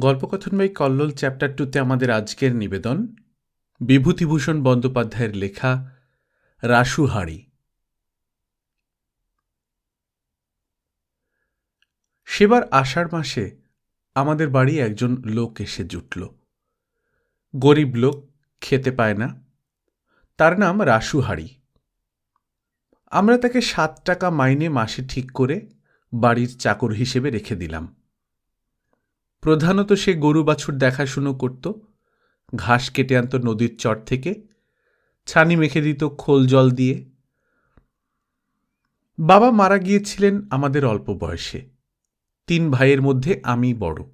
গল্পকথন by Kallol chapter টুতে আমাদের আজকের নিবেদন, বিভূতিভূষণ বন্দ্যোপাধ্যায়ের লেখা রাসুহাড়ি সেবার আষাঢ় মাসে আমাদের বাড়ি একজন লোক এসে জুটল। গরিব লোক, খেতে পায় না। তার নাম রাসুহাড়ি আমরা তাকে সাত টাকা মাইনে মাসে ঠিক করে বাড়ির চাকর হিসেবে রেখে দিলাম। প্রধানত সে গরু বাছুর দেখাশুনো করত, ঘাস কেটে আনত নদীর চর থেকে, ছানি মেখে দিত খোল জল দিয়ে। বাবা মারা গিয়েছিলেন আমাদের অল্প বয়সে। তিন ভাইয়ের মধ্যে আমি বড়।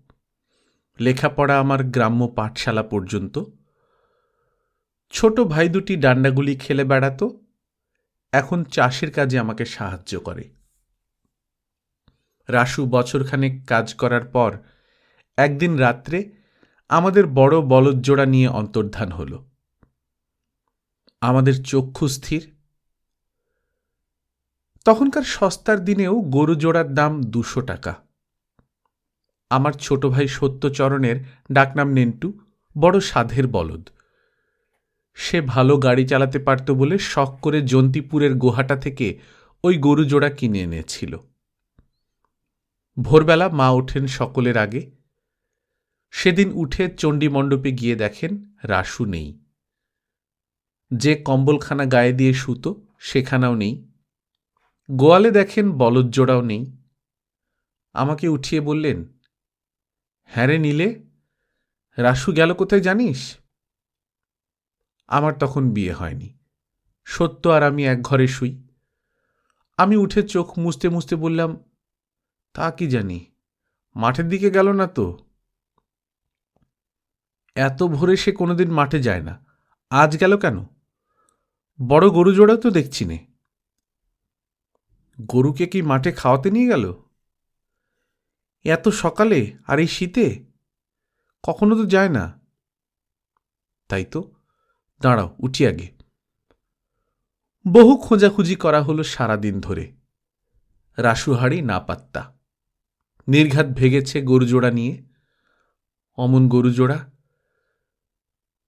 লেখাপড়া আমার গ্রাম্য পাঠশালা পর্যন্ত। ছোট ভাই দুটি ডান্ডাগুলি খেলে বেড়াত, এখন চাষের কাজে আমাকে সাহায্য করে। রাসু বছরখানেক কাজ করার পর একদিন রাত্রে আমাদের বড় বলদজোড়া নিয়ে অন্তর্ধান হল। আমাদের চক্ষু স্থির। তখনকার সস্তার দিনেও গরু জোড়ার দাম দুশো টাকা। আমার ছোট ভাই সত্যচরণের ডাকনাম নেন্টু, বড় সাধের বলদ। সে ভালো গাড়ি চালাতে পারত বলে শখ করে জন্তিপুরের গোহাটা থেকে ওই গরু জোড়া কিনে এনেছিল। ভোরবেলা মা ওঠেন সকলের আগে। সেদিন উঠে চণ্ডীমণ্ডপে গিয়ে দেখেন রাসু নেই। যে কম্বলখানা গায়ে দিয়ে শুতো, সেখানাও নেই। গোয়ালে দেখেন বলদজোড়াও নেই। আমাকে উঠিয়ে বললেন হ্যাঁ রে নিলে, রাসু গেল কোথায় জানিস? আমার তখন বিয়ে হয়নি। সত্য আর আমি এক ঘরে শুই। আমি উঠে চোখ মুছতে মুছতে বললাম, তা কি জানি, মাঠের দিকে গেল না তো? এত ভোরে সে কোনোদিন মাঠে যায় না। আজ গেল কেন? বড় গরু জোড়াও তো দেখছি নে। গরুকে কি মাঠে খাওয়াতে নিয়ে গেল? এত সকালে আর এই শীতে? কখনো তো যায় না। তাই তো। দাঁড়াও, উঠি আগে। বহু খোঁজাখুঁজি করা হলো সারাদিন ধরে। রাসুহাড়ি না পাত্তা। নির্ঘাত ভেগেছে গরুজোড়া নিয়ে। অমন গরুজোড়া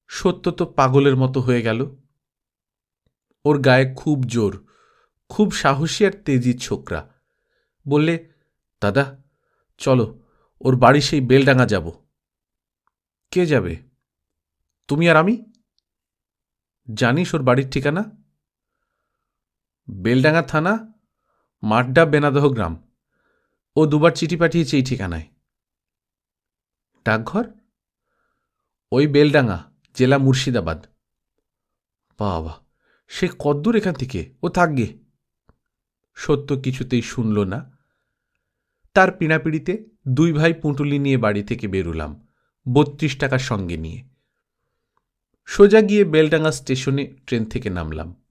সত্য তো পাগলের মতো হয়ে গেল। ওর গায়ে খুব জোর, খুব সাহসী আর তেজি ছোকরা। বললে, দাদা, চলো, ওর বাড়ি সেই বেলডাঙ্গা যাব। কে যাবে? তুমি আর আমি? জানিস ওর বাড়ির ঠিকানা? বেলডাঙ্গা থানা, মাড্ডা বেনাদহ গ্রাম। ও দুবার চিঠি পাঠিয়েছে এই ঠিকানায়। ডাকঘর? ওই বেলডাঙ্গা জেলা মুর্শিদাবাদ। বাবা, সে কদ্দূর এখান থেকে? ও থাকবে। সত্য কিছুতেই শুনল না। তার পিড়াপিড়িতে দুই ভাই পুঁটুলি নিয়ে বাড়ি থেকে বেরুলাম, বত্রিশ টাকার সঙ্গে নিয়ে। সোজা গিয়ে বেলডাঙ্গা স্টেশনে ট্রেন থেকে নামলাম।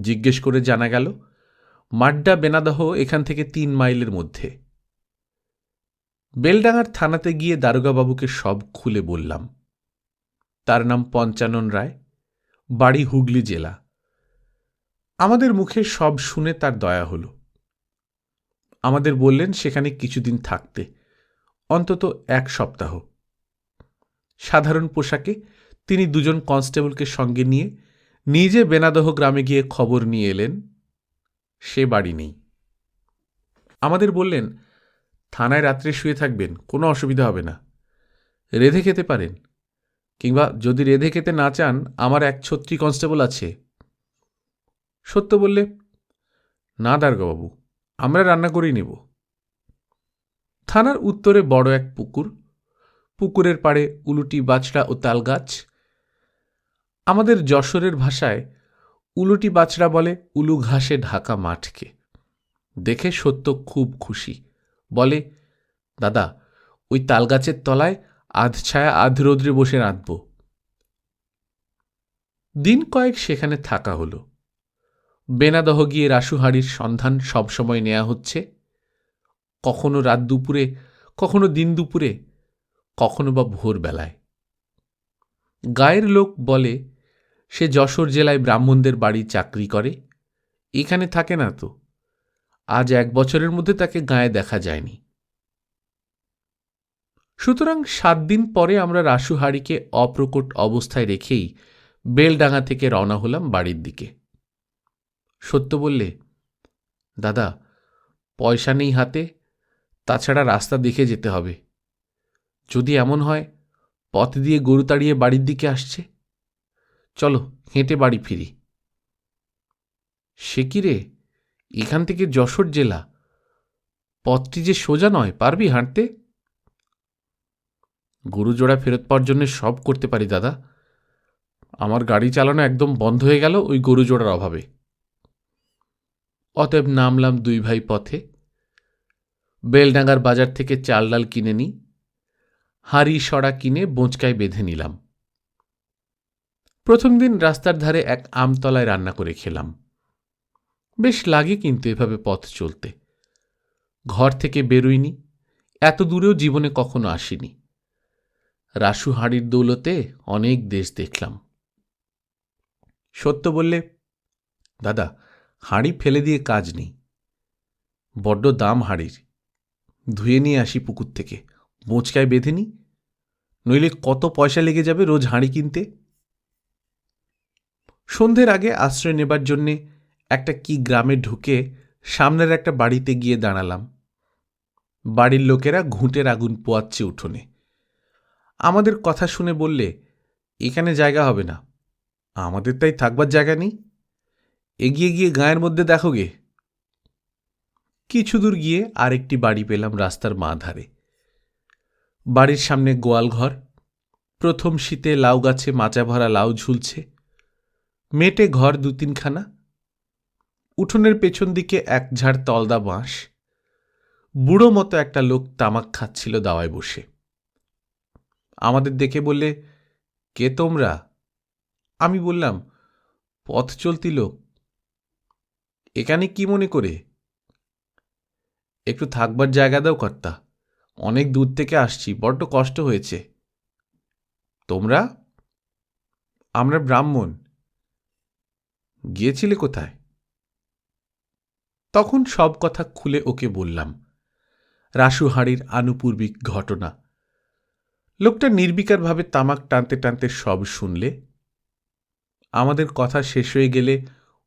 জিজ্ঞেস করে জানা গেল, মাড্ডা বেনাদহ এখান থেকে তিন মাইলের মধ্যে। বেলডাঙ্গার থানাতে গিয়ে দারোগাবাবুকে সব খুলে বললাম তার নাম পঞ্চানন রায়, বাড়ি হুগলি জেলা। আমাদের মুখে সব শুনে তার দয়া হল। আমাদের বললেন সেখানে কিছুদিন থাকতে, অন্তত এক সপ্তাহ। সাধারণ পোশাকে তিনি দুজন কনস্টেবলকে সঙ্গে নিয়ে নিজে বেনাদহ গ্রামে গিয়ে খবর নিয়ে এলেন, সে বাড়ি নেই। আমাদের বললেন, থানায় রাত্রে শুয়ে থাকবেন, কোনো অসুবিধা হবে না। রেধে খেতে পারেন। কিংবা যদি রেধে খেতে না চান, আমার এক ছত্রী কনস্টেবল আছে। সত্য বললে, না দার্গবাবু আমরা রান্না করেই নেব। থানার উত্তরে বড় এক পুকুর। পুকুরের পাড়ে উলুটি, বাছড়া ও তাল গাছ। আমাদের যশোরের ভাষায় উলুটি, বাছড়া বলে, উলু ঘাসে ঢাকা মাঠকে। দেখে সত্য খুব খুশি। বলে, দাদা, ওই তালগাছের তলায় আধ ছায়া, আধ রৌদ্রে বসে রাঁধব। দিন কয়েক সেখানে থাকা হলো। বেনাদহ গিয়ে রাসুহাড়ির সন্ধান সবসময় নেওয়া হচ্ছে। কখনো রাত দুপুরে, কখনো দিন দুপুরে, কখনো বা ভোরবেলায়। গায়ের লোক বলে, সে যশোর জেলায় ব্রাহ্মণদের বাড়ি চাকরি করে। এখানে থাকে না তো। আজ এক বছরের মধ্যে তাকে গায়ে দেখা যায়নি। সুতরাং সাত দিন পরে আমরা রাসুহারিকে অপ্রকট অবস্থায় রেখেই বেলডাঙ্গা থেকে রওনা হলাম বাড়ির দিকে। সত্য বললে, দাদা, পয়সা নেই হাতে, তাছাড়া রাস্তা দেখে যেতে হবে। যদি এমন হয়, পথ দিয়ে গরু তাড়িয়ে বাড়ির দিকে আসছে। চলো, হেঁটে বাড়ি ফিরি। সে রে? এখান থেকে যশোর জেলা? পথটি যে সোজা নয়, পারবি হাঁটতে? গরু জোড়া ফেরত পাওয়ার জন্য সব করতে পারি দাদা। আমার গাড়ি চালানো একদম বন্ধ হয়ে গেল ওই গরুজোড়ার অভাবে। অতএব নামলাম দুই ভাই পথে। বেলডাঙ্গার বাজার থেকে চাল ডাল কিনে নিই। হাঁড়ি, সড়া কিনে বোঁচকায় বেঁধে নিলাম। প্রথম দিন রাস্তার ধারে এক আমতলায় রান্না করে খেলাম। বেশ লাগে কিন্তু এভাবে পথ চলতে। ঘর থেকে বেরোইনি। এত দূরেও জীবনে কখনো আসিনি। রাসু হাঁড়ির দৌলতে অনেক দেশ দেখলাম। সত্য বললে, দাদা, হাঁড়ি ফেলে দিয়ে কাজ নেই। বড্ড দাম হাঁড়ির। ধুয়ে নিয়ে আসি পুকুর থেকে। মোচকায় বেঁধে নি। নইলে কত পয়সা লেগে যাবে রোজ হাঁড়ি কিনতে? সন্ধ্যের আগে আশ্রয় নেবার জন্যে একটা কি গ্রামে ঢুকে সামনের একটা বাড়িতে গিয়ে দাঁড়ালাম। বাড়ির লোকেরা ঘুঁটের আগুন পোয়াচ্ছে উঠোনে। আমাদের কথা শুনে বললে, এখানে জায়গা হবে না। আমাদের তাই থাকবার জায়গা নেই। এগিয়ে গিয়ে গায়ের মধ্যে দেখো গে। কিছু দূর গিয়ে আরেকটি বাড়ি পেলাম রাস্তার মা ধারে বাড়ির সামনে গোয়াল ঘর। প্রথম শীতে লাউ গাছে মাচা ভরা লাউ ঝুলছে। মেটে ঘর দু তিনখানা। উঠোনের পেছন দিকে এক ঝাড় তলদা বাঁশ। বুড়ো মতো একটা লোক তামাক খাচ্ছিল দাওয়ায় বসে। আমাদের দেখে বললে, কে তোমরা? আমি বললাম, পথ চলতি লোক। এখানে কি মনে করে? একটু থাকবার জায়গা দাও কর্তা। অনেক দূর থেকে আসছি, বড্ড কষ্ট হয়েছে। তোমরা? আমরা ব্রাহ্মণ। গিয়েছিলে কোথায়? তখন সব কথা খুলে ওকে বললাম, রাসুহাড়ির আনুপূর্বিক ঘটনা। লোকটা নির্বিকারভাবে তামাক টানতে টানতে সব শুনলে, আমাদের কথা শেষ হয়ে গেলে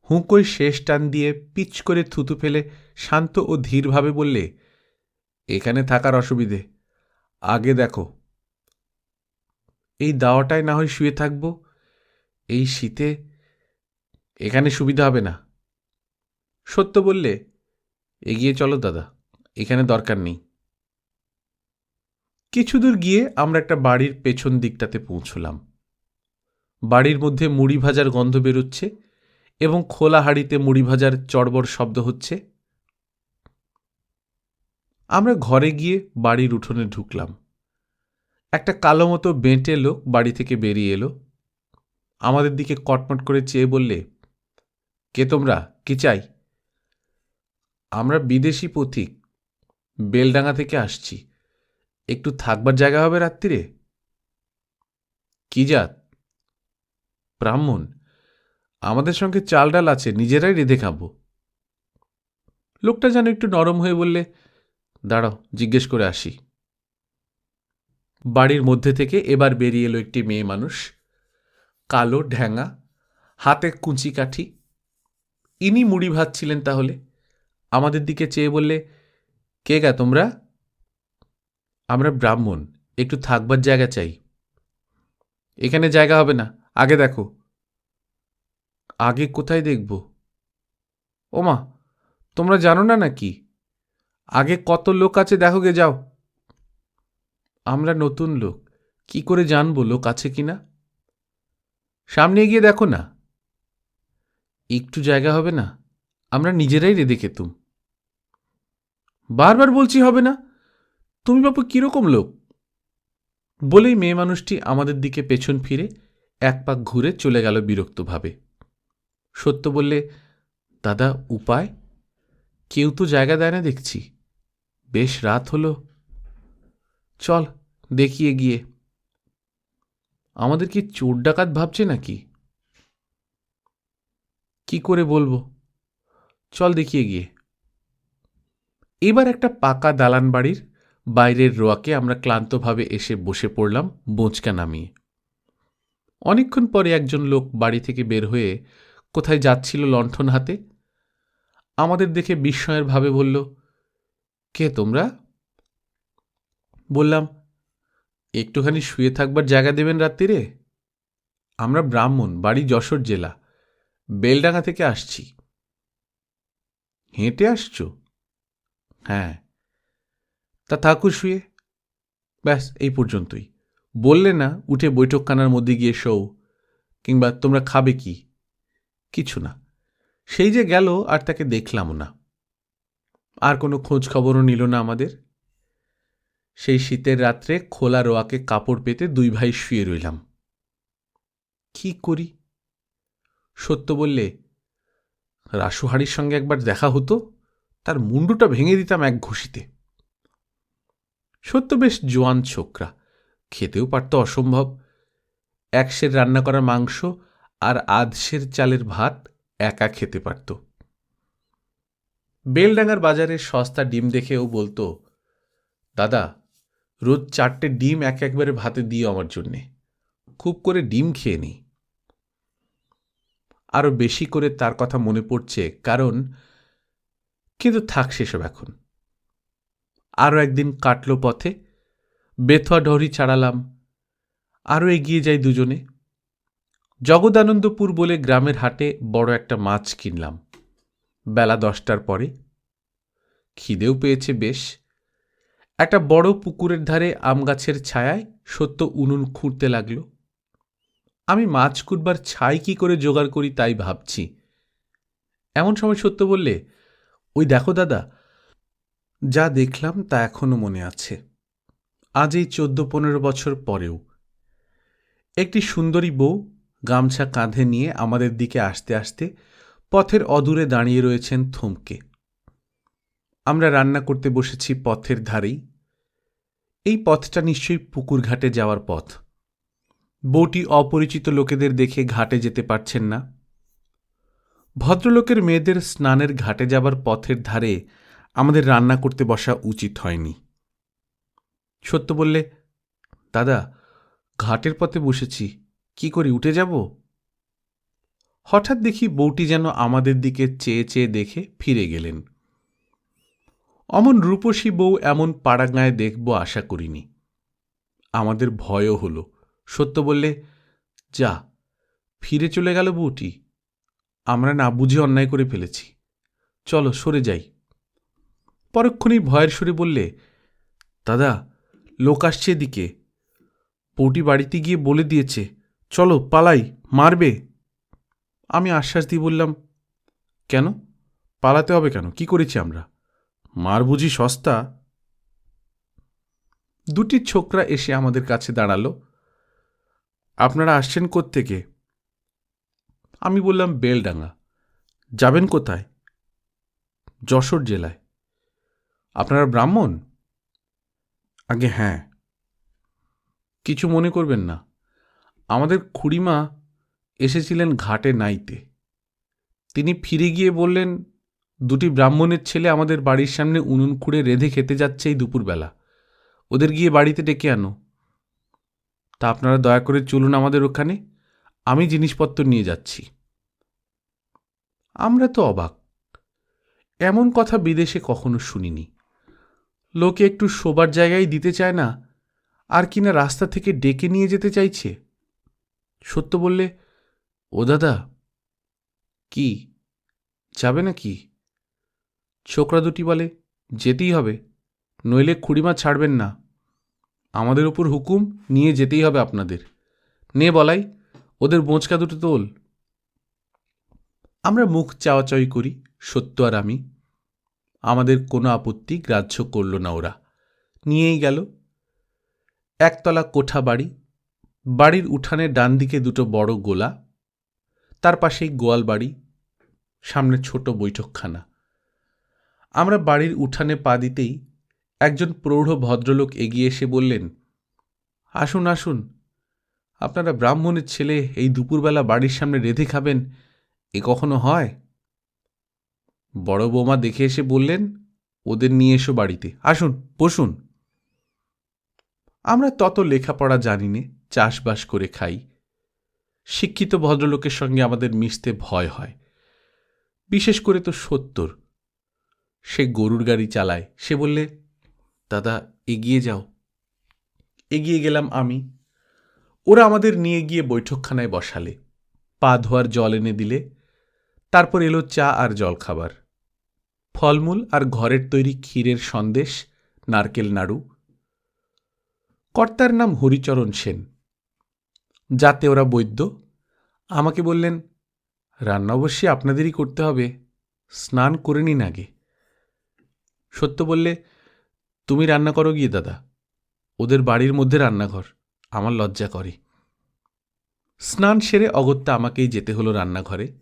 হুঁকোয় শেষ টান দিয়ে পিচ করে থুতু ফেলে শান্ত ও ধীরভাবে বললে, এখানে থাকার অসুবিধে। আগে দেখো। এই দাওয়াটায় না হয় শুয়ে থাকব। এই শীতে এখানে সুবিধা হবে না। সত্য বললে, এগিয়ে চলো দাদা। এখানে দরকার নেই। কিছু দূর গিয়ে আমরা একটা বাড়ির পেছন দিকটাতে পৌঁছলাম। বাড়ির মধ্যে মুড়ি ভাজার গন্ধ বেরোচ্ছে এবং খোলা হাড়িতে মুড়ি ভাজার চড়বড় শব্দ হচ্ছে। আমরা ঘরে গিয়ে বাড়ির উঠোনে ঢুকলাম। একটা কালো মতো বেঁটে লোক বাড়ি থেকে বেরিয়ে এলো। আমাদের দিকে কটমট করে চেয়ে বললে, কে তোমরা? কি চাই? আমরা বিদেশি পথিক, বেলডাঙ্গা থেকে আসছি। একটু থাকবার জায়গা হবে রাত্রিরে? কি জাত? ব্রাহ্মণ, আমাদের সঙ্গে চাল ডাল আছে, নিজেরাই রেঁধে খাব। লোকটা যেন একটু নরম হয়ে বললে, দাঁড়াও, জিজ্ঞেস করে আসি। বাড়ির মধ্যে থেকে এবার বেরিয়ে এলো একটি মেয়ে মানুষ, কালো, ঢ্যাঙা, হাতে কুঁচি কাঠি। ইনি মুড়ি ভাত ছিলেন তাহলে। আমাদের দিকে চেয়ে বললে, কে গা তোমরা? আমরা ব্রাহ্মণ, একটু থাকবার জায়গা চাই। এখানে জায়গা হবে না। আগে দেখো। আগে কোথায় দেখব? ওমা, তোমরা জানো না নাকি? আগে কত লোক আছে দেখো গে, যাও। আমরা নতুন লোক। কি করে জানব লোক আছে কি না? সামনে গিয়ে দেখো না। একটু জায়গা হবে না। আমরা নিজেরাই রেঁধে খেতুম। বারবার বলছি হবে না। তুমি বাপু কীরকম লোক? বলেই মেয়ে মানুষটি আমাদের দিকে পেছন ফিরে এক পাক ঘুরে চলে গেল বিরক্তভাবে। সত্য বললে, দাদা, উপায়? কেউ তো জায়গা দেয় না দেখছি। বেশ রাত হলো। চল দেখিয়ে গিয়ে আমাদের কি চোর ডাকাত ভাবছে নাকি? কি করে বলব? চল দেখিয়ে গিয়ে এবার একটা পাকা দালান বাড়ির বাইরের রোয়াকে আমরা ক্লান্তভাবে এসে বসে পড়লাম বোঁচকা নামিয়ে। অনেকক্ষণ পরে একজন লোক বাড়ি থেকে বের হয়ে, কোথায় যাচ্ছিল লণ্ঠন হাতে? আমাদের দেখে বিস্ময়ের ভাবে বলল, কে তোমরা? বললাম, একটুখানি শুয়ে থাকবার জায়গা দেবেন রাত্রিরে আমরা ব্রাহ্মণ, বাড়ি যশোর জেলা, বেলডাঙ্গা থেকে আসছি। হেঁটে আসছো? হ্যাঁ। তা থাকুর শুয়ে। ব্যাস, এই পর্যন্তই। বললে না, উঠে বৈঠকখানার মধ্যে গিয়ে শোও, কিংবা তোমরা খাবে কি? কিছু না। সেই যে গেল, আর তাকে দেখলামও না। আর কোনো খোঁজ খবরও নিল না আমাদের। সেই শীতের রাত্রে খোলা রোয়াকে কাপড় পেতে দুই ভাই শুয়ে রইলাম। কি করি? সত্য বললে রাসুহারির সঙ্গে একবার দেখা হতো, তার মুন্ডুটা ভেঙে দিতাম এক ঘুষিতে। সত্য বেশ জোয়ান ছোকরা। খেতেও পারত অসম্ভব। একশের রান্না করা মাংস আর আধশের চালের ভাত একা খেতে পারত। বেলডাঙ্গার বাজারে সস্তা ডিম দেখেও বলতো, দাদা, রোজ চারটে ডিম এক একবারে ভাতে দিও আমার জন্যে। খুব করে ডিম খেয়ে নিই আরও বেশি করে তার কথা মনে পড়ছে কারণ, কিন্তু থাক সেসব এখন। আরও একদিন কাটল পথে। বেথুয়া ডহরি ছাড়ালাম। আরও এগিয়ে যাই দুজনে। জগদানন্দপুর বলে গ্রামের হাটে বড় একটা মাছ কিনলাম। বেলা দশটার পরে। খিদেও পেয়েছে বেশ। একটা বড় পুকুরের ধারে আম গাছের ছায়ায় সত্য উনুন খুঁড়তে লাগল। আমি মাছ কুটবার ছাই কি করে জোগাড় করি তাই ভাবছি। এমন সময় সত্য বললে, ওই দেখো দাদা যা দেখলাম তা এখনও মনে আছে। আজ এই চোদ্দ পনেরো বছর পরেও। একটি সুন্দরী বউ গামছা কাঁধে নিয়ে আমাদের দিকে আসতে আসতে পথের অদূরে দাঁড়িয়ে রয়েছেন থমকে। আমরা রান্না করতে বসেছি পথের ধারেই। এই পথটা নিশ্চয়ই পুকুর ঘাটে যাওয়ার পথ। বউটি অপরিচিত লোকেদের দেখে ঘাটে যেতে পারছেন না। ভদ্রলোকের মেয়েদের স্নানের ঘাটে যাবার পথের ধারে আমাদের রান্না করতে বসা উচিত হয়নি। সত্য বললে, দাদা, ঘাটের পথে বসেছি, কি করি উঠে যাব? হঠাৎ দেখি বউটি যেন আমাদের দিকে চেয়ে চেয়ে দেখে ফিরে গেলেন। অমন রূপসী বউ এমন পাড়াগাঁয়ে দেখব আশা করিনি। আমাদের ভয়ও হলো। সত্য বললে, যা, ফিরে চলে গেল বউটি। আমরা না বুঝে অন্যায় করে ফেলেছি। চলো সরে যাই। পরক্ষণেই ভয়ের সুরে বললে, দাদা, লোক আসছে এদিকে। বউটি বাড়িতে গিয়ে বলে দিয়েছে, চলো পালাই, মারবে। আমি আশ্বাস দিয়ে বললাম, কেন? পালাতে হবে কেন? কি করেছি আমরা? মার বুঝি সস্তা? দুটি ছোকরা এসে আমাদের কাছে দাঁড়াল। আপনারা আসছেন থেকে আমি বললাম, বেলডাঙ্গা। যাবেন কোথায়? যশোর জেলায়। আপনারা ব্রাহ্মণ? আগে হ্যাঁ। কিছু মনে করবেন না। আমাদের খুড়িমা এসেছিলেন ঘাটে নাইতে। তিনি ফিরে গিয়ে বললেন দুটি ব্রাহ্মণের ছেলে আমাদের বাড়ির সামনে উনুন খুঁড়ে রেধে খেতে যাচ্ছে এই দুপুরবেলা। ওদের গিয়ে বাড়িতে ডেকে আনো। তা আপনারা দয়া করে চলুন আমাদের ওখানে। আমি জিনিসপত্র নিয়ে যাচ্ছি। আমরা তো অবাক। এমন কথা বিদেশে কখনো শুনিনি। লোকে একটু শোবার জায়গায় দিতে চায় না, আর কিনা রাস্তা থেকে ডেকে নিয়ে যেতে চাইছে? সত্য বললে, ও দাদা, কি? যাবে না কি ছোকরা দুটি বলে, যেতেই হবে, নইলে খুড়িমা ছাড়বেন না। আমাদের ওপর হুকুম, নিয়ে যেতেই হবে আপনাদের। নে বলাই, ওদের বোঁচকা দুটো তোল। আমরা মুখ চাওয়াচাওয়ি করি, সত্য আর আমি। আমাদের কোনো আপত্তি গ্রাহ্য করল না ওরা। নিয়েই গেল। একতলা কোঠা বাড়ি, বাড়ির উঠানে ডান দিকে দুটো বড় গোলা, তার পাশেই গোয়াল বাড়ি, সামনে ছোট বৈঠকখানা। আমরা বাড়ির উঠানে পা দিতেই একজন প্রৌঢ় ভদ্রলোক এগিয়ে এসে বললেন, আসুন আসুন, আপনারা ব্রাহ্মণের ছেলে এই দুপুরবেলা বাড়ির সামনে রেধে খাবেন, এ কখনো হয়? বড় বৌমা দেখে এসে বললেন, ওদের নিয়ে এসো বাড়িতে। আসুন, বসুন। আমরা তত লেখাপড়া জানি নে চাষবাস করে খাই। শিক্ষিত ভদ্রলোকের সঙ্গে আমাদের মিশতে ভয় হয়। বিশেষ করে তো সত্তর। সে গরুর গাড়ি চালায়। সে বললে, দাদা, এগিয়ে যাও। এগিয়ে গেলাম আমি। ওরা আমাদের নিয়ে গিয়ে বৈঠকখানায় বসালে। পা ধোয়ার জল এনে দিলে। তারপর এলো চা আর জলখাবার। ফলমূল আর ঘরের তৈরি ক্ষীরের সন্দেশ, নারকেল নাড়ু। কর্তার নাম হরিচরণ সেন। যাতে ওরা বৈদ্য। আমাকে বললেন, রান্না অবশ্যই আপনাদেরই করতে হবে। স্নান করে নিন আগে। সত্য বললে, তুমি রান্না করো গিয়ে দাদা। ওদের বাড়ির মধ্যে রান্নাঘর। আমার লজ্জা করে। স্নান সেরে অগত্যা আমাকেই যেতে হলো রান্নাঘরে।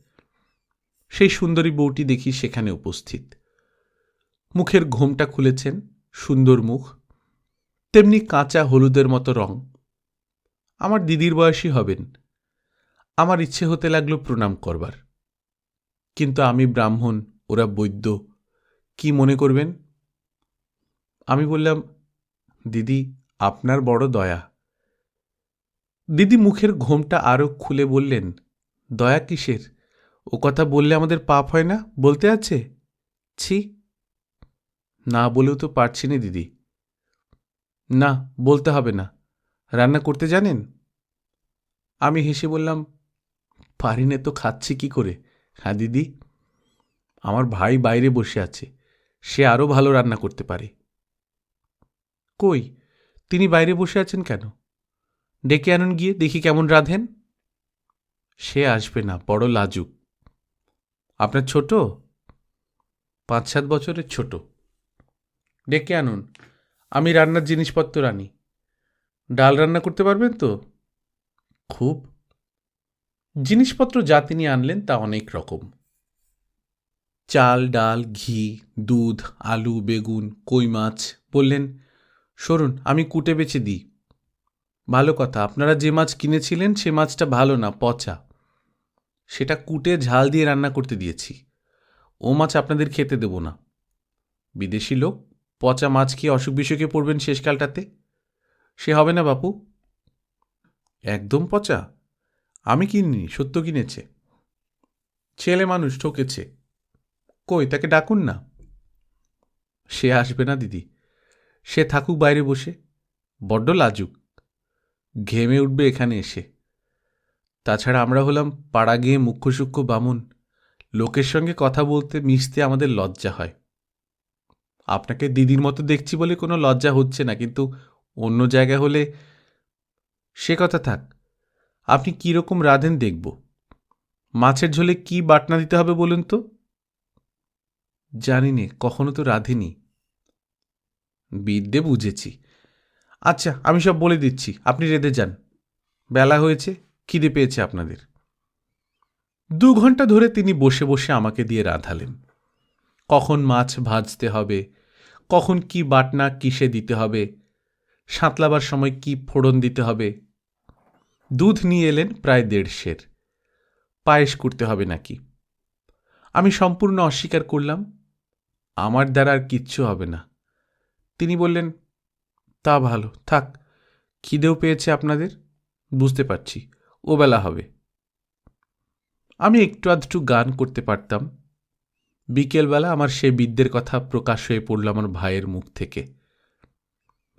সেই সুন্দরী বউটি দেখি সেখানে উপস্থিত। মুখের ঘোমটা খুলেছেন, সুন্দর মুখ, তেমনি কাঁচা হলুদের মতো রং। আমার দিদির বয়সী হবেন। আমার ইচ্ছে হতে লাগল প্রণাম করবার। কিন্তু আমি ব্রাহ্মণ, ওরা বৈদ্য, কি মনে করবেন? আমি বললাম, দিদি, আপনার বড় দয়া। দিদি মুখের ঘোমটা আরও খুলে বললেন, দয়া কিসের? ও কথা বললে আমাদের পাপ হয় না? বলতে আছে? ছি না বলেও তো পারছি না দিদি। না, বলতে হবে না। রান্না করতে জানেন? আমি হেসে বললাম, পারি না তো খাচ্ছি কি করে? হ্যাঁ দিদি? আমার ভাই বাইরে বসে আছে। সে আরও ভালো রান্না করতে পারে। কই? তিনি বাইরে বসে আছেন কেন? ডেকে আনুন গিয়ে, দেখি কেমন রাঁধেন? সে আসবে না, বড় লাজুক। আপনার ছোট? পাঁচ সাত বছরের ছোট। ডেকে আনুন। আমি রান্নার জিনিসপত্র আনি। ডাল রান্না করতে পারবেন তো? খুব। জিনিসপত্র যা তিনি আনলেন তা অনেক রকম। চাল, ডাল, ঘি, দুধ, আলু, বেগুন, কই মাছ বললেন, সরুন, আমি কুটে বেছে দিই। ভালো কথা, আপনারা যে মাছ কিনেছিলেন সে মাছটা ভালো না, পচা। সেটা কুটে ঝাল দিয়ে রান্না করতে দিয়েছি। ও মাছ আপনাদের খেতে দেব না। বিদেশি লোক পচা মাছ খেয়ে অসুখ বিসুখে পড়বেন শেষকালটাতে? সে হবে না বাপু। একদম পচা। আমি কিনিনি, সত্য কিনেছে। ছেলে মানুষ ঠকেছে। কই, তাকে ডাকুন না। সে আসবে না, দিদি। সে থাকুক বাইরে বসে। বড্ড লাজুক। ঘেমে উঠবে এখানে এসে। তাছাড়া আমরা হলাম পাড়া গিয়ে মুখ্য সূক্ষ্ম বামুন। লোকের সঙ্গে কথা বলতে মিশতে আমাদের লজ্জা হয়। আপনাকে দিদির মতো দেখছি বলে কোনো লজ্জা হচ্ছে না, কিন্তু অন্য জায়গা হলে সে কথা থাক। আপনি কীরকম রাঁধেন দেখব। মাছের ঝোলে কি বাটনা দিতে হবে বলুন তো? জানি নে, কখনো তো রাঁধেনি। বিদ্যে বুঝেছি। আচ্ছা আমি সব বলে দিচ্ছি, আপনি রেঁধে যান। বেলা হয়েছে, খিদে পেয়েছে আপনাদের। দু ঘণ্টা ধরে তিনি বসে বসে আমাকে দিয়ে রাঁধালেন। কখন মাছ ভাজতে হবে? কখন কি বাটনা কিসে দিতে হবে? সাঁতলাবার সময় কি ফোড়ন দিতে হবে? দুধ নিয়ে এলেন প্রায় দেড়শের। পায়েস করতে হবে নাকি? আমি সম্পূর্ণ অস্বীকার করলাম, আমার দ্বারা আর কিচ্ছু হবে না। তিনি বললেন, তা ভালো, থাক, খিদেও পেয়েছে আপনাদের? বুঝতে পারছি ও বেলা হবে। আমি একটু আধটু গান করতে পারতাম। বিকেলবেলা আমার সে বিদ্যের কথা প্রকাশ হয়ে পড়ল আমার ভাইয়ের মুখ থেকে।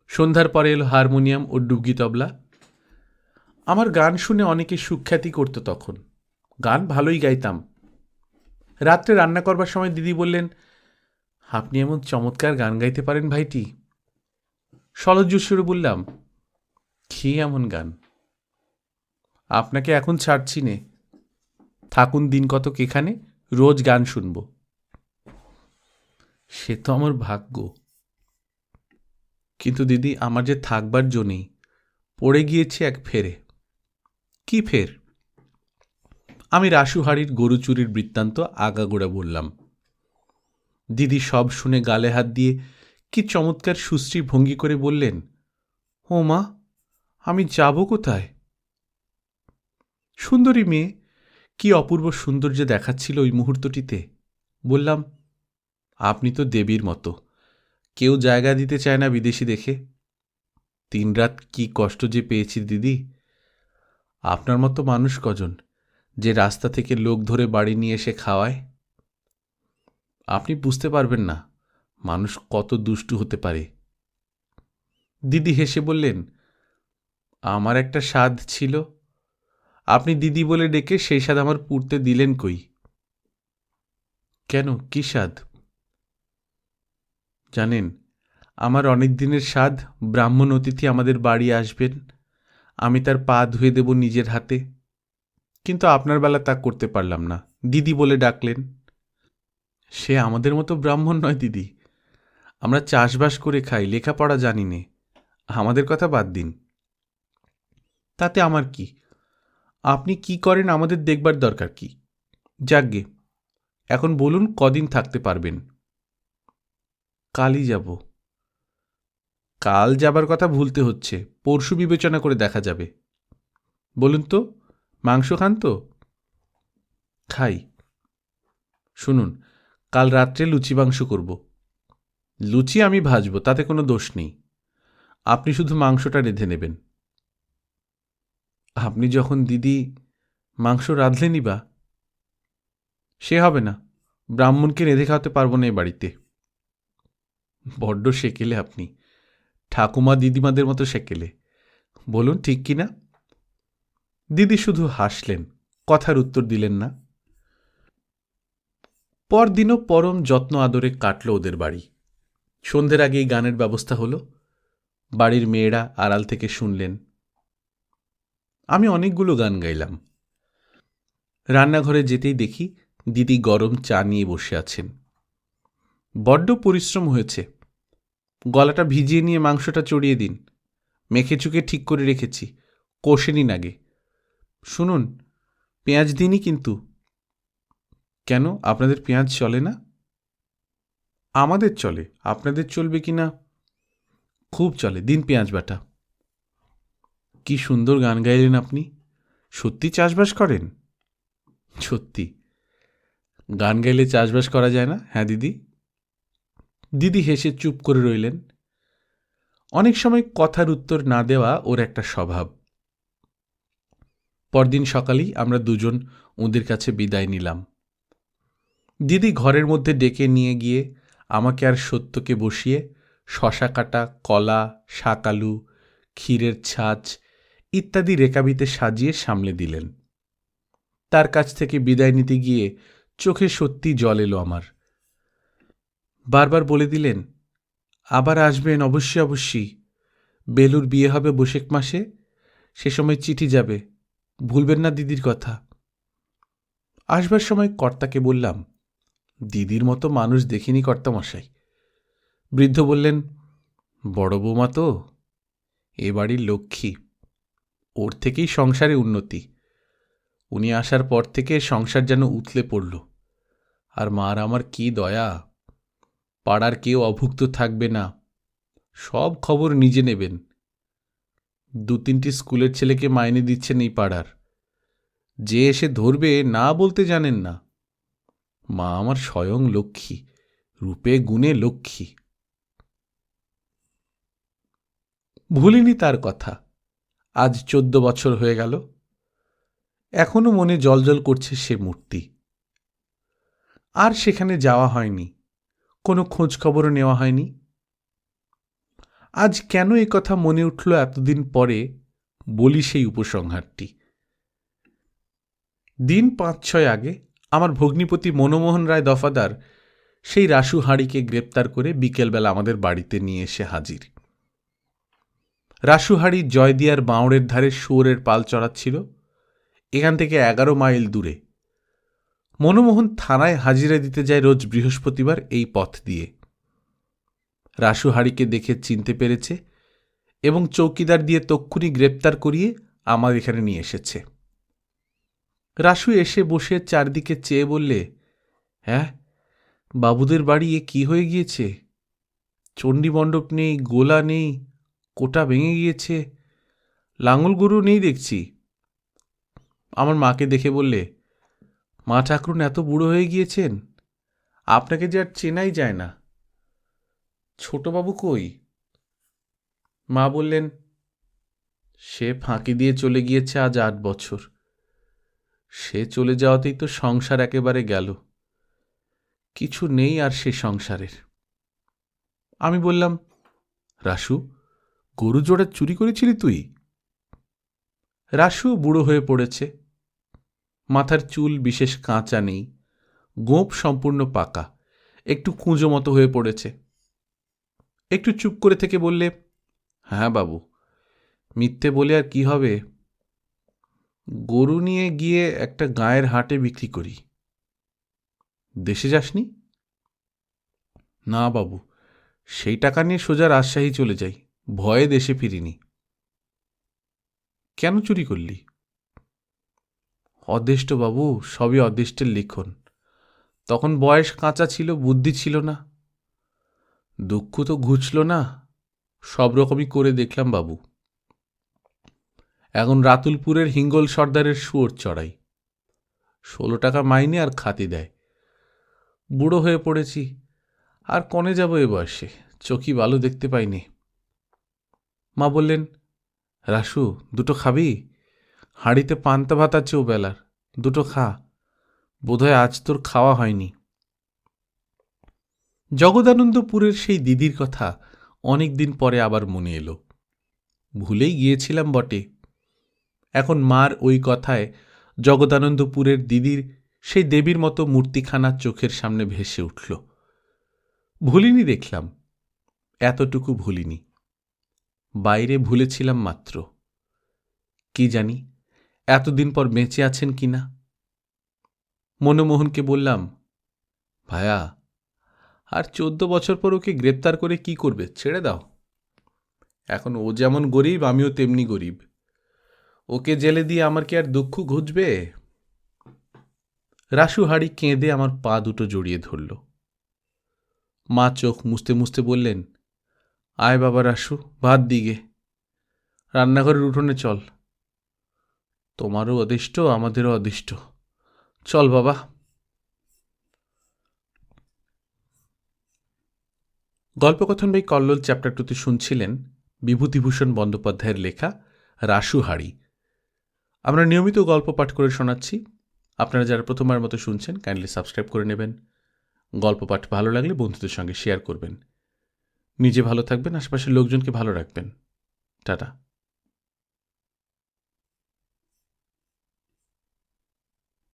সন্ধ্যার পরে এলো হারমোনিয়াম ও ডুগি তবলা। আমার গান শুনে অনেকে সুখ্যাতি করত তখন। গান ভালোই গাইতাম। রাত্রে রান্না করবার সময় দিদি বললেন, আপনি এমন চমৎকার গান গাইতে পারেন ভাইটি। সলজ্জস্বরে বললাম, কি এমন গান? আপনাকে এখন ছাড়ছি নে। থাকুন দিন কতক এখানে, রোজ গান শুনব। সে তো আমার ভাগ্য। কিন্তু দিদি, আমার যে থাকবার জো নেই পড়ে গিয়েছে এক ফেরে। কি ফের? আমি রাসুহাড়ির গরু চুরির বৃত্তান্ত আগাগোড়া বললাম। দিদি সব শুনে গালে হাত দিয়ে কি চমৎকার সুশ্রী ভঙ্গি করে বললেন, ও মা, আমি যাব কোথায়? সুন্দরী মেয়ে, কি অপূর্ব সৌন্দর্য দেখাচ্ছিল ওই মুহূর্তটিতে? বললাম আপনি তো দেবীর মতো। কেউ জায়গা দিতে চায় না বিদেশি দেখে। তিন রাত কি কষ্ট যে পেয়েছি দিদি। আপনার মতো মানুষ কজন যে রাস্তা থেকে লোক ধরে বাড়ি নিয়ে এসে খাওয়ায়? আপনি বুঝতে পারবেন না মানুষ কত দুষ্টু হতে পারে। দিদি হেসে বললেন, আমার একটা স্বাদ ছিল। আপনি দিদি বলে ডেকে সেই স্বাদ আমার পুড়তে দিলেন কই? কেন? কি স্বাদ? জানেন, আমার অনেক দিনের স্বাদ ব্রাহ্মণ অতিথি আমাদের বাড়ি আসবেন। আমি তার পা ধুয়ে দেব নিজের হাতে। কিন্তু আপনার বেলা তা করতে পারলাম না। দিদি বলে ডাকলেন, সে আমাদের মতো ব্রাহ্মণ নয় দিদি। আমরা চাষবাস করে খাই, লেখাপড়া জানি নে। আমাদের কথা বাদ দিন। তাতে আমার কি? আপনি কি করেন আমাদের দেখবার দরকার কি? যাকগে এখন বলুন কদিন থাকতে পারবেন? কালই যাব। কাল যাবার কথা ভুলতে হচ্ছে। পরশু বিবেচনা করে দেখা যাবে। বলুন তো, মাংস খান তো? খাই। শুনুন, কাল রাত্রে লুচি মাংস করব। লুচি আমি ভাজব, তাতে কোনো দোষ নেই। আপনি শুধু মাংসটা রেঁধে নেবেন। আপনি যখন দিদি মাংস রাঁধলেনই বা? সে হবে না। ব্রাহ্মণকে রেঁধে খাওয়াতে পারব না এ বাড়িতে। বড্ড সেকেলে আপনি। ঠাকুমা দিদিমাদের মতো সেকেলে। বলুন, ঠিক কি না? দিদি শুধু হাসলেন, কথার উত্তর দিলেন না। পরদিনও পরম যত্ন আদরে কাটল ওদের বাড়ি। সন্ধ্যের আগেই গানের ব্যবস্থা হলো। বাড়ির মেয়েরা আড়াল থেকে শুনলেন। আমি অনেকগুলো গান গাইলাম। রান্নাঘরে যেতেই দেখি দিদি গরম চা নিয়ে বসে আছেন। বড্ড পরিশ্রম হয়েছে। গলাটা ভিজিয়ে নিয়ে মাংসটা চড়িয়ে দিন। মেখে চুকে ঠিক করে রেখেছি। কষে নিন আগে। শুনুন, পেঁয়াজ দিনই কিন্তু। কেন? আপনাদের পেঁয়াজ চলে না? আমাদের চলে। আপনাদের চলবে কি না? খুব চলে। দিন পেঁয়াজ বাটা। কি সুন্দর গান গাইলেন আপনি। সত্যি চাষবাস করেন? সত্যি। গান গাইলে চাষবাস করা যায় না? হ্যাঁ দিদি? দিদি হেসে চুপ করে রইলেন। অনেক সময় কথার উত্তর না দেওয়া ওর একটা স্বভাব। পরদিন সকালেই আমরা দুজন ওদের কাছে বিদায় নিলাম। দিদি ঘরের মধ্যে ডেকে নিয়ে গিয়ে আমাকে আর সত্যকে বসিয়ে শশা কাটা, কলা, শাক আলু, ক্ষীরের ছাঁচ ইত্যাদি রেকাবিতে সাজিয়ে সামলে দিলেন। তার কাছ থেকে বিদায় নিতে গিয়ে চোখে সত্যি জল এলো আমার। বারবার বলে দিলেন, আবার আসবেন অবশ্যই অবশ্যই। বেলুর বিয়ে হবে বৈশাখ মাসে, সে সময় চিঠি যাবে। ভুলবেন না দিদির কথা। আসবার সময় কর্তাকে বললাম, দিদির মতো মানুষ দেখিনি কর্তামশাই। বৃদ্ধ বললেন, বড় বৌমা তো, এ বাড়ির লক্ষ্মী। ওর থেকেই সংসারে উন্নতি। উনি আসার পর থেকে সংসার যেন উতলে পড়ল। আর মার আমার কি দয়া! পাড়ার কেউ অভুক্ত থাকবে না। সব খবর নিজে নেবেন। দু তিনটি স্কুলের ছেলেকে মাইনে দিচ্ছেন এই পাড়ার। যে এসে ধরবে না বলতে জানেন না। মা আমার স্বয়ং লক্ষ্মী, রূপে গুণে লক্ষ্মী। ভুলিনি তার কথা। আজ চোদ্দ বছর হয়ে গেল। এখনও মনে জলজল করছে সে মূর্তি। আর সেখানে যাওয়া হয়নি। কোনো খোঁজ খবরও নেওয়া হয়নি। আজ কেন এ কথা মনে উঠল এতদিন পরে বলি সেই উপসংহারটি। দিন পাঁচ ছয় আগে আমার ভগ্নিপতি মনমোহন রায় দফাদার সেই রাসু হাঁড়িকে গ্রেপ্তার করে বিকেলবেলা আমাদের বাড়িতে নিয়ে এসে হাজির। রাসুহাড়ি জয়দিয়ার বাঁওড়ের ধারে শুয়োরের পাল চড়াচ্ছিল। এখান থেকে এগারো মাইল দূরে মনমোহন থানায় হাজিরা দিতে যায় রোজ বৃহস্পতিবার এই পথ দিয়ে। রাসুহাড়িকে দেখে চিনতে পেরেছে এবং চৌকিদার দিয়ে তক্ষুনি গ্রেপ্তার করিয়ে আমার এখানে নিয়ে এসেছে। রাসু এসে বসে চারদিকে চেয়ে বললে হ্যাঁ বাবুদের বাড়ি এ কি হয়ে গিয়েছে? চণ্ডীমণ্ডপ নেই, গোলা নেই, কোটা ভেঙে গিয়েছে, লাঙল গরু নেই দেখছি। আমার মাকে দেখে বললে মা ঠাকুরুন এত বুড়ো হয়ে গিয়েছেন? আপনাকে যে আর চেনাই যায় না। ছোটবাবু কই? মা বললেন, সে ফাঁকি দিয়ে চলে গিয়েছে আজ আট বছর। সে চলে যাওয়াতেই তো সংসার একেবারে গেল। কিছু নেই আর সে সংসারের। আমি বললাম, রাসু গরু জোড়া চুরি করেছিলি তুই? রাসু বুড়ো হয়ে পড়েছে। মাথার চুল বিশেষ কাঁচা নেই গোঁপ সম্পূর্ণ পাকা, একটু কুঁজো মতো হয়ে পড়েছে। একটু চুপ করে থেকে বললে হ্যাঁ বাবু, মিথ্যে বলে আর কি হবে? গরু নিয়ে গিয়ে একটা গায়ের হাটে বিক্রি করি। দেশে যাসনি? না বাবু, সেই টাকা নিয়ে সোজা রাজশাহী চলে যাই, ভয়ে দেশে ফিরিনি। কেন চুরি করলি? অদৃষ্ট বাবু সবই অদৃষ্টের লিখন। তখন বয়স কাঁচা ছিল, বুদ্ধি ছিল না। দুঃখ তো ঘুচল না, সব রকমই করে দেখলাম বাবু। এখন রাতুলপুরের হিঙ্গল সর্দারের শুয়োর চড়াই। ষোলো টাকা মাইনে আর খাতি দেয়। বুড়ো হয়ে পড়েছি, আর কনে যাব এ বয়সে? চোখই ভালো দেখতে পাইনি। মা বললেন, রাসু, দুটো খাবি? হাঁড়িতে পান্তা ভাত আছে বেলার দুটো খা। বোধহয় আজ তোর খাওয়া হয়নি। জগদানন্দপুরের সেই দিদির কথা অনেক দিন পরে আবার মনে এলো। ভুলেই গিয়েছিলাম বটে। এখন মার ওই কথায় জগদানন্দপুরের দিদির সেই দেবীর মতো মূর্তিখানা চোখের সামনে ভেসে উঠল। ভুলিনি দেখলাম। এতটুকু ভুলিনি। বাইরে ভুলেছিলাম মাত্র। কি জানি এতদিন পর বেঁচে আছেন কি না? মনমোহনকে বললাম, ভায়া, আর চোদ্দ বছর পর ওকে গ্রেপ্তার করে কি করবে ছেড়ে দাও। এখন ও যেমন গরিব, আমিও তেমনি গরিব। ওকে জেলে দিয়ে আমার কি আর দুঃখ ঘুচবে? রাসু হাড়ি কেঁদে আমার পা দুটো জড়িয়ে ধরল। মা চোখ মুছতে মুছতে বললেন, আয় বাবা রাসু, ভাত দিগে। রান্নাঘরের উঠোনে চল। তোমারও অদিষ্ট, আমাদেরও অদিষ্ট। চল বাবা। গল্পকথন বাই কল্লোল চ্যাপ্টার টুতে শুনছিলেন বিভূতিভূষণ বন্দ্যোপাধ্যায়ের লেখা রাসু হাড়ি। আমরা নিয়মিত গল্প পাঠ করে শোনাচ্ছি। আপনারা যারা প্রথমবার মতো শুনছেন কাইন্ডলি সাবস্ক্রাইব করে নেবেন। গল্প পাঠ ভালো লাগলে বন্ধুদের সঙ্গে শেয়ার করবেন। নিজে ভালো থাকবেন, আশেপাশের লোকজনকে ভালো রাখবেন। টাটা।